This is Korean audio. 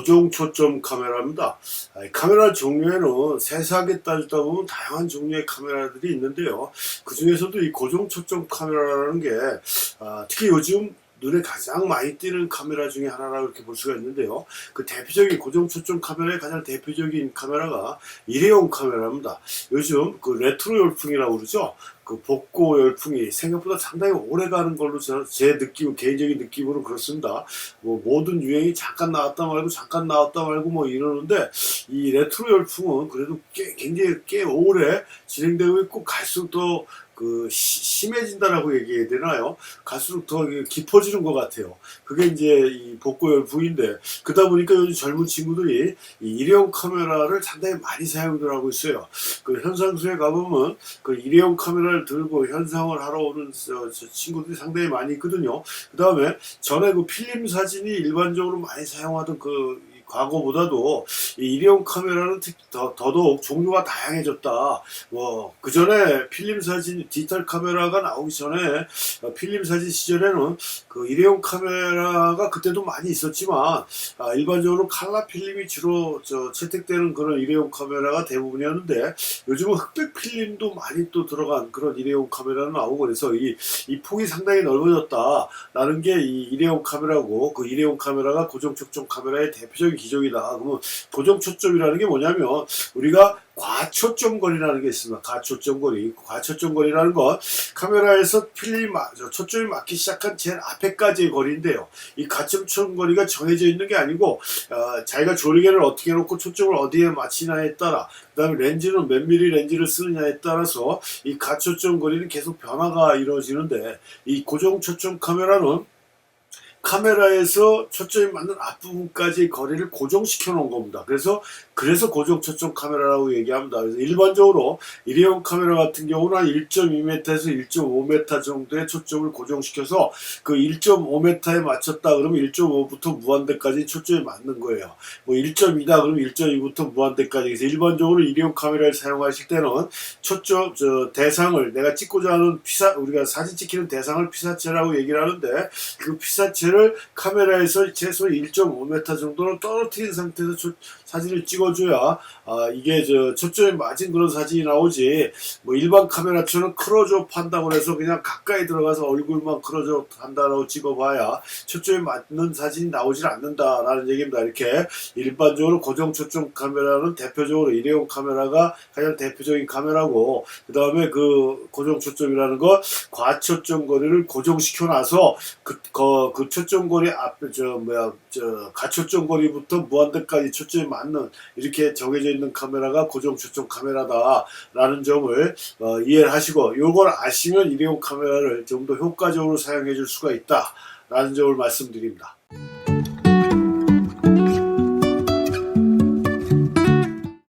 고정 초점 카메라입니다. 카메라 종류에는 세세하게 따지다 보면 다양한 종류의 카메라들이 있는데요. 그 중에서도 이 고정 초점 카메라라는 게 아, 특히 요즘 눈에 가장 많이 띄는 카메라 중에 하나라고 이렇게 볼 수가 있는데요. 그 대표적인 고정 초점 카메라의 가장 대표적인 카메라가 일회용 카메라입니다. 요즘 그 레트로 열풍이라고 그러죠. 그 복고 열풍이 생각보다 상당히 오래 가는 걸로 저- 제 느낌, 개인적인 느낌으로 그렇습니다. 뭐 모든 유행이 잠깐 나왔다 말고 잠깐 나왔다 말고 뭐 이러는데 이 레트로 열풍은 그래도 꽤, 굉장히 꽤 오래 진행되고 있고 갈수록 더 그 심해진다라고 얘기해야 되나요? 갈수록 더 깊어지는 것 같아요. 그게 이제 이 복고 열풍인데 그러다 보니까 요즘 젊은 친구들이 이 일회용 카메라를 상당히 많이 사용을 하고 있어요. 그 현상소에 가보면 그 일회용 카메라를 들고 현상을 하러 오는 친구들이 상당히 많이 있거든요. 그 다음에 전에 그 필름 사진이 일반적으로 많이 사용하던 그 과거보다도 이 일회용 카메라는 특, 더, 더더욱 종류가 다양해졌다. 뭐, 그 전에 필름 사진, 디지털 카메라가 나오기 전에 어, 필름 사진 시절에는 그 일회용 카메라가 그때도 많이 있었지만, 아, 일반적으로 칼라 필름이 주로 저 채택되는 그런 일회용 카메라가 대부분이었는데, 요즘은 흑백 필름도 많이 또 들어간 그런 일회용 카메라는 나오고 그래서 이, 이 폭이 상당히 넓어졌다라는 게 이 일회용 카메라고 그 일회용 카메라가 고정 초점 카메라의 대표적인 기종이다. 그러면 고정 초점이라는 게 뭐냐면 우리가 과초점 거리라는 게 있습니다. 과초점 거리. 과초점 거리라는 건 카메라에서 필름이 마- 저 초점이 맞기 시작한 제일 앞에까지의 거리인데요. 이 과초점 거리가 정해져 있는 게 아니고 어, 자기가 조리개를 어떻게 놓고 초점을 어디에 맞추냐에 따라 그다음에 렌즈는 몇 미리 렌즈를 쓰느냐에 따라서 이 가초점 거리는 계속 변화가 이루어지는데 이 고정 초점 카메라는 카메라에서 초점이 맞는 앞부분까지 거리를 고정시켜 놓은 겁니다. 그래서 그래서 고정 초점 카메라라고 얘기합니다. 그래서 일반적으로 일회용 카메라 같은 경우는 한 1.2m에서 1.5m 정도의 초점을 고정시켜서 그 1.5m에 맞췄다 그러면 1.5부터 무한대까지 초점이 맞는 거예요. 뭐 1.2다 그러면 1.2부터 무한대까지. 그래서 일반적으로 일회용 카메라를 사용하실 때는 초점 저 대상을 내가 찍고자 하는 피사 우리가 사진 찍히는 대상을 피사체라고 얘기를 하는데 그 피사체를 카메라에서 최소 1.5m 정도는 떨어뜨린 상태에서 초- 사진을 찍어 줘야 아 이게 저 초점이 맞은 그런 사진이 나오지 뭐 일반 카메라처럼 크로즈업 한다고 해서 그냥 가까이 들어가서 얼굴만 크로즈업 한다라고 찍어봐야 초점이 맞는 사진이 나오질 않는다라는 얘기입니다. 이렇게 일반적으로 고정 초점 카메라는 대표적으로 일회용 카메라가 가장 대표적인 카메라고 그 다음에 그 고정 초점이라는 거 과초점 거리를 고정시켜 놔서 그, 그, 그 초점 거리 앞에 저 뭐야 저 가초점 거리부터 무한대까지 초점이 맞는 이렇게 정해져 있는 카메라가 고정 초점 카메라다라는 점을 어, 이해를 하시고 이걸 아시면 일회용 카메라를 좀 더 효과적으로 사용해 줄 수가 있다라는 점을 말씀드립니다.